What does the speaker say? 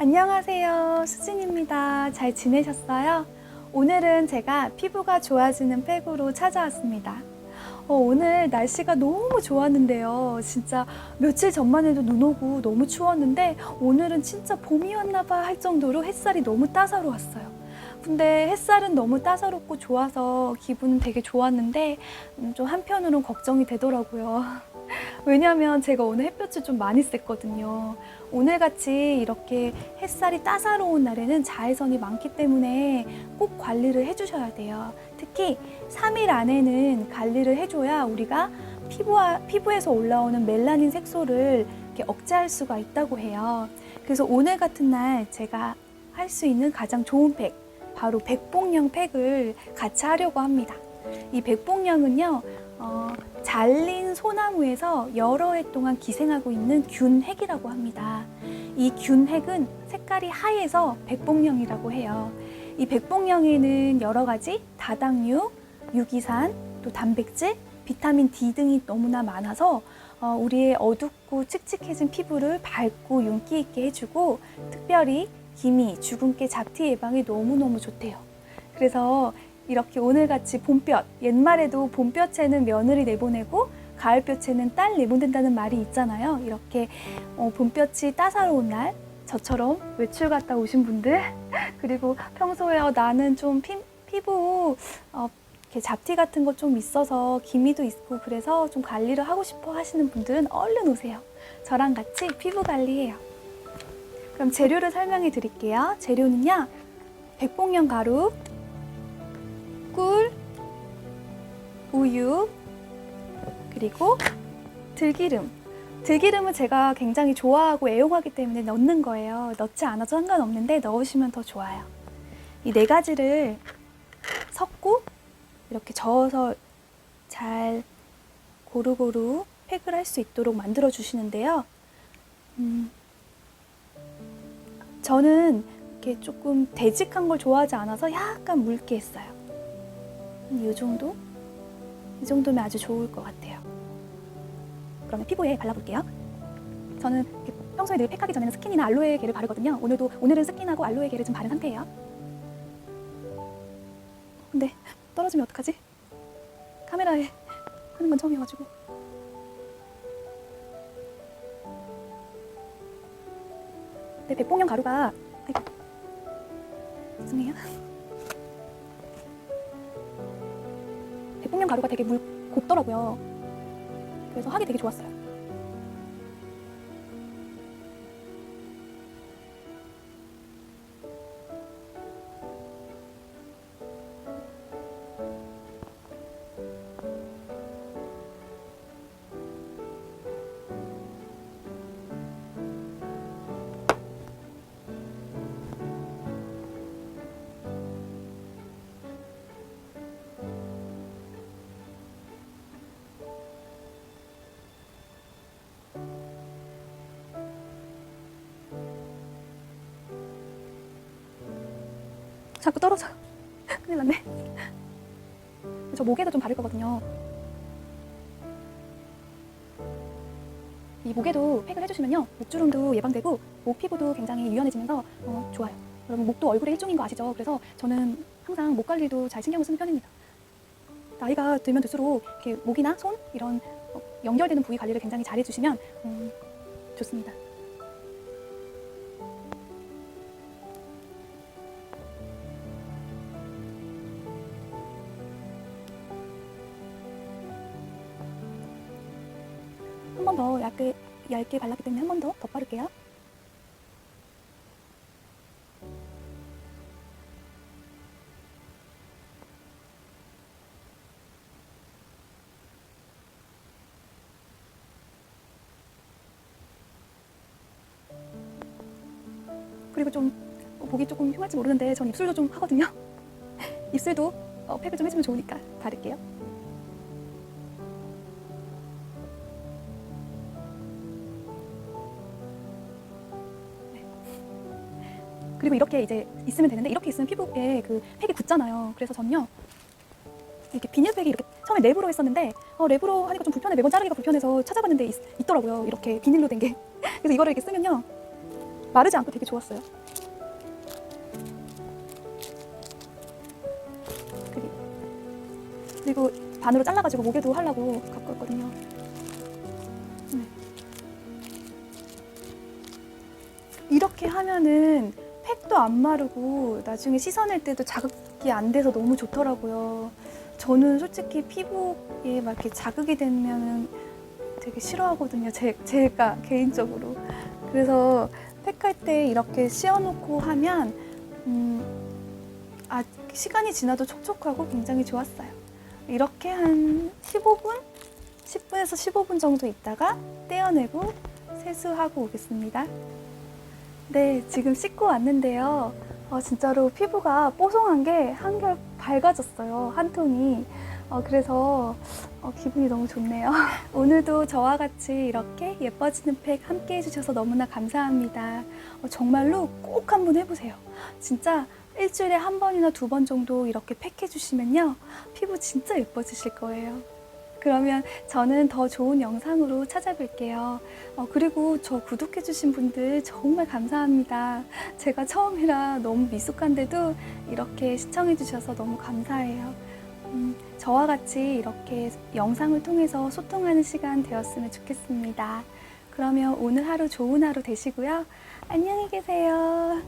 안녕하세요. 수진입니다. 잘 지내셨어요? 오늘은 제가 피부가 좋아지는 팩으로 찾아왔습니다. 어, 오늘 날씨가 너무 좋았는데요. 진짜 며칠 전만 해도 눈 오고 너무 추웠는데 오늘은 진짜 봄이 왔나봐 할 정도로 햇살이 너무 따사로웠어요. 근데 햇살은 너무 따사롭고 좋아서 기분은 되게 좋았는데 음, 좀 한편으로는 걱정이 되더라고요. 왜냐면 제가 오늘 햇볕을 좀 많이 쐈거든요. 오늘같이 이렇게 햇살이 따사로운 날에는 자외선이 많기 때문에 꼭 관리를 해주셔야 돼요. 특히 3일 안에는 관리를 해줘야 우리가 피부와, 피부에서 올라오는 멜라닌 색소를 이렇게 억제할 수가 있다고 해요. 그래서 오늘 같은 날 제가 할 수 있는 가장 좋은 팩, 바로 백봉령 팩을 같이 하려고 합니다. 이 백봉령은요, 어, 잘린 소나무에서 여러 해 동안 기생하고 있는 균핵이라고 합니다. 이 균핵은 색깔이 하얘서 백봉령이라고 해요. 이 백봉령에는 여러 가지 다당류, 유기산, 또 단백질, 비타민 D 등이 너무나 많아서 어, 우리의 어둡고 칙칙해진 피부를 밝고 윤기 있게 해주고 특별히 기미, 주근깨, 잡티 예방에 너무너무 좋대요. 그래서 이렇게 오늘같이 봄볕, 옛말에도 봄볕에는 며느리 내보내고 가을볕에는 딸 내보낸다는 말이 있잖아요. 이렇게 어, 봄볕이 따사로운 날, 저처럼 외출 갔다 오신 분들, 그리고 평소에 어, 나는 좀 피, 피부 어, 이렇게 잡티 같은 거 좀 있어서 기미도 있고 그래서 좀 관리를 하고 싶어 하시는 분들은 얼른 오세요. 저랑 같이 피부 관리해요. 그럼 재료를 설명해 드릴게요. 재료는요. 백봉령 가루, 꿀, 우유, 그리고 들기름. 들기름은 제가 굉장히 좋아하고 애용하기 때문에 넣는 거예요. 넣지 않아도 상관없는데 넣으시면 더 좋아요. 이 네 가지를 섞고 이렇게 저어서 잘 고루고루 팩을 할 수 있도록 만들어 주시는데요. 음, 저는 이렇게 조금 되직한 걸 좋아하지 않아서 약간 묽게 했어요. 이 정도? 이 정도면 아주 좋을 것 같아요. 그러면 피부에 발라볼게요. 저는 평소에 늘 팩하기 전에는 스킨이나 알로에 겔을 바르거든요. 오늘도 오늘은 스킨하고 알로에 겔을 좀 바른 상태예요. 근데 떨어지면 어떡하지? 카메라에 하는 건 처음이어가지고. 네, 백봉령 가루가 아이고 죄송해요. 가루가 되게 물 곱더라고요. 그래서 하기 되게 좋았어요. 자꾸 떨어져. 큰일 났네. 저 목에도 좀 바를 거거든요. 이 목에도 팩을 해주시면요. 목주름도 예방되고 목 피부도 굉장히 유연해지면서 어, 좋아요. 여러분 목도 얼굴의 일종인 거 아시죠? 그래서 저는 항상 목 관리도 잘 신경을 쓰는 편입니다. 나이가 들면 들수록 이렇게 목이나 손 이런 어, 연결되는 부위 관리를 굉장히 잘 해주시면 음, 좋습니다. 번 더 얇게, 얇게 발랐기 때문에 한 번더더 바를게요. 그리고 좀 어, 보기 조금 흉할지 모르는데 전 입술도 좀 하거든요. 입술도 어, 팩을 좀 해주면 좋으니까 바를게요. 그리고 이렇게 이제 있으면 되는데 이렇게 있으면 피부에 그 팩이 굳잖아요. 그래서 전요 이렇게 비닐팩이 이렇게 처음에 랩으로 했었는데 어, 랩으로 하니까 좀 불편해 매번 자르기가 불편해서 찾아봤는데 있, 더라고요 이렇게 비닐로 된 게. 그래서 이거를 이렇게 쓰면요 마르지 않고 되게 좋았어요. 그리- 그리고 반으로 잘라가지고 목에도 하려고 갖고 왔거든요. 네. 이렇게 하면은 팩도 안 마르고 나중에 씻어낼 때도 자극이 안 돼서 너무 좋더라고요. 저는 솔직히 피부에 막 이렇게 자극이 되면은 되게 싫어하거든요. 제, 제가 개인적으로. 그래서 팩할 때 이렇게 씌워놓고 하면 음, 아, 시간이 지나도 촉촉하고 굉장히 좋았어요. 이렇게 한 15분? 10분에서 15분 정도 있다가 떼어내고 세수하고 오겠습니다. 네, 지금 씻고 왔는데요. 어, 진짜로 피부가 뽀송한 게 한결 밝아졌어요. 한 톤이. 어, 그래서 어, 기분이 너무 좋네요. 오늘도 저와 같이 이렇게 예뻐지는 팩 함께 해주셔서 너무나 감사합니다. 어, 정말로 꼭 한번 해보세요. 진짜 일주일에 한 번이나 두 번 정도 이렇게 팩 해주시면요. 피부 진짜 예뻐지실 거예요. 그러면 저는 더 좋은 영상으로 찾아뵐게요. 어, 그리고 저 구독해주신 분들 정말 감사합니다. 제가 처음이라 너무 미숙한데도 이렇게 시청해주셔서 너무 감사해요. 음, 저와 같이 이렇게 영상을 통해서 소통하는 시간 되었으면 좋겠습니다. 그러면 오늘 하루 좋은 하루 되시고요. 안녕히 계세요.